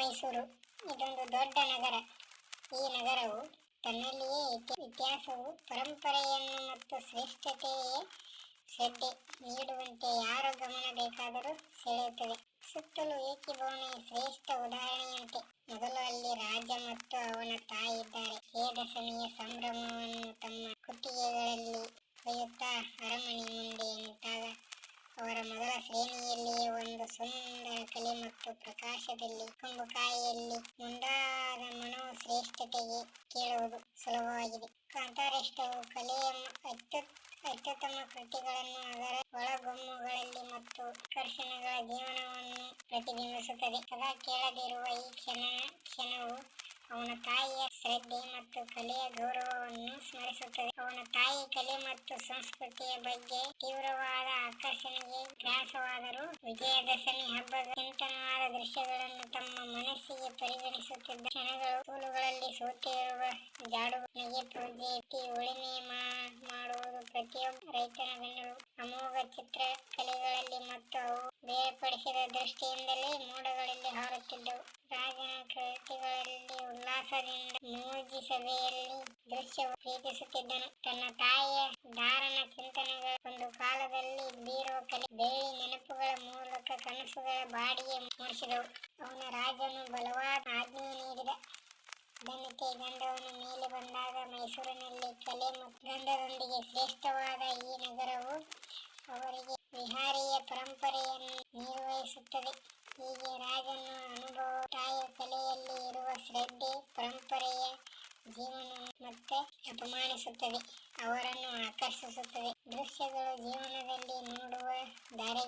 ಮೈಸೂರು. ಇದೊಂದು ದೊಡ್ಡ ನಗರ. ಈ ನಗರವು ತನ್ನಲ್ಲಿಯೇ ಇತಿ- ಇತಿಹಾಸವು, ಪರಂಪರೆಯನ್ನು ಮತ್ತು ಶ್ರೇಷ್ಠತೆಯೇ ಶ್ರದ್ಧೆ ನೀಡುವಂತೆ ಯಾರ ಗಮನ ಬೇಕಾದರೂ ಸೆಳೆಯುತ್ತದೆ. ಸುತ್ತಲೂ ಏಕೀಭವನ ಶ್ರೇಷ್ಠ ಉದಾಹರಣೆಯಂತೆ. ಮೊದಲು ಅಲ್ಲಿ ರಾಜ ಮತ್ತು ಅವನ ತಾಯಿ ಇದ್ದಾರೆ. ವಿಜಯದಶಮಿಯ ಸಂಭ್ರಮವನ್ನು ತಮ್ಮ ಕುತ್ತಿಗೆಗಳಲ್ಲಿ ಮೊದಲ ಶ್ರೇಣಿಯಲ್ಲಿಯೇ ಒಂದು ಸುಂದರ ಕಲೆ ಮತ್ತು ಪ್ರಕಾಶದಲ್ಲಿ ಕುಂಭಕಾಯಿಯಲ್ಲಿ ಮುಂದಾದ ಮನೋ ಶ್ರೇಷ್ಠತೆಗೆ ಕೇಳುವುದು ಸುಲಭವಾಗಿದೆ. ಅಂತಾರಾಷ್ಟ್ರೀಯವು ಕಲೆಯ ಅತ್ಯುತ್, ಅತ್ಯುತ್ತಮ ಕೃತಿಗಳನ್ನು ಅದರ ಒಳಗೊಮ್ಮುಗಳಲ್ಲಿ ಮತ್ತು ಆಕರ್ಷಣೆಗಳ ಜೀವನವನ್ನು ಪ್ರತಿಬಿಂಬಿಸುತ್ತದೆ. ಸದಾ ಕೇಳದಿರುವ ಈ ಕ್ಷಣ, ಕ್ಷಣವು ಅವನ ತಾಯಿಯ ಶ್ರದ್ಧೆ ಮತ್ತು ಕಲೆಯ ಗೌರವವನ್ನು ಸ್ಮರಿಸುತ್ತದೆ. ಅವನ ತಾಯಿ ಕಲೆ ಮತ್ತು ಸಂಸ್ಕೃತಿಯ ಬಗ್ಗೆ ತೀವ್ರವಾದ ಆಕರ್ಷಣೆಗೆ ಗ್ರಾಸವಾದರು ವಿಜಯದಶಮಿ ಹಬ್ಬದ ಚಿಂತನವಾದ ದೃಶ್ಯಗಳನ್ನು ತಮ್ಮ ಮನಸ್ಸಿಗೆ ಪರಿಗಣಿಸುತ್ತಿದ್ದ ಕ್ಷಣಗಳು ತೋಳುಗಳಲ್ಲಿ ಸೋತಿರುವ ಜಾಡುವ ನಗೆ ಪೂಜೆ ಉಳಿಮೆ ಮಾಡುವುದು ಪ್ರತಿಯೊಬ್ಬ ರೈತನ ಅಮೋಘ ಚಿತ್ರ ಕಲೆಗಳಲ್ಲಿ ಮತ್ತು ಅವು ಬೇರ್ಪಡಿಸಿದ ದೃಷ್ಟಿಯಿಂದಲೇ ಮೋಡಗಳಲ್ಲಿ ಹಾರುತ್ತಿದ್ದವು ರಾಜನ ಕೃತಿಗಳಲ್ಲಿ ಉಲ್ಲಾಸದಿಂದ ಮೋಜಿ ಸಭೆಯಲ್ಲಿ ದೃಶ್ಯವು ಪ್ರೀತಿಸುತ್ತಿದ್ದನು. ತನ್ನ ತಾಯಿಯ ಧಾರಣ ಚಿಂತನೆಗಳ ಒಂದು ಕಾಲದಲ್ಲಿ ಬೀರುವ ಕಲೆ, ಬೆಳ್ಳಿ ನೆನಪುಗಳ ಮೂಲಕ ಕನಸುಗಳ ಬಾಡಿಗೆ ಮೂಡಿಸಿದವು. ಅವನ ರಾಜನು ಬಲವಾದ ಆಜ್ಞೆ ಗಂಧವನ್ನು ಮೇಲೆ ಬಂದಾಗ ಮೈಸೂರಿನಲ್ಲಿ ಕಲೆ ಮತ್ತು ಗಂಧದೊಂದಿಗೆ ಶ್ರೇಷ್ಠವಾದ ಈ ನಗರವು ಅವರಿಗೆ ವಿಹಾರಿಯ ಪರಂಪರೆಯನ್ನು ನಿರ್ವಹಿಸುತ್ತದೆ. ಹೀಗೆ ರಾಜನ ಅನುಭವ ತಾಯಿಯ ಕಲೆಯಲ್ಲಿ ಇರುವ ಶ್ರದ್ಧೆ, ಪರಂಪರೆಯ ಜೀವನ ಮತ್ತೆ ಅಪಮಾನಿಸುತ್ತದೆ, ಅವರನ್ನು ಆಕರ್ಷಿಸುತ್ತದೆ. ದೃಶ್ಯಗಳು ಜೀವನದಲ್ಲಿ ನೋಡುವ ದಾರಿ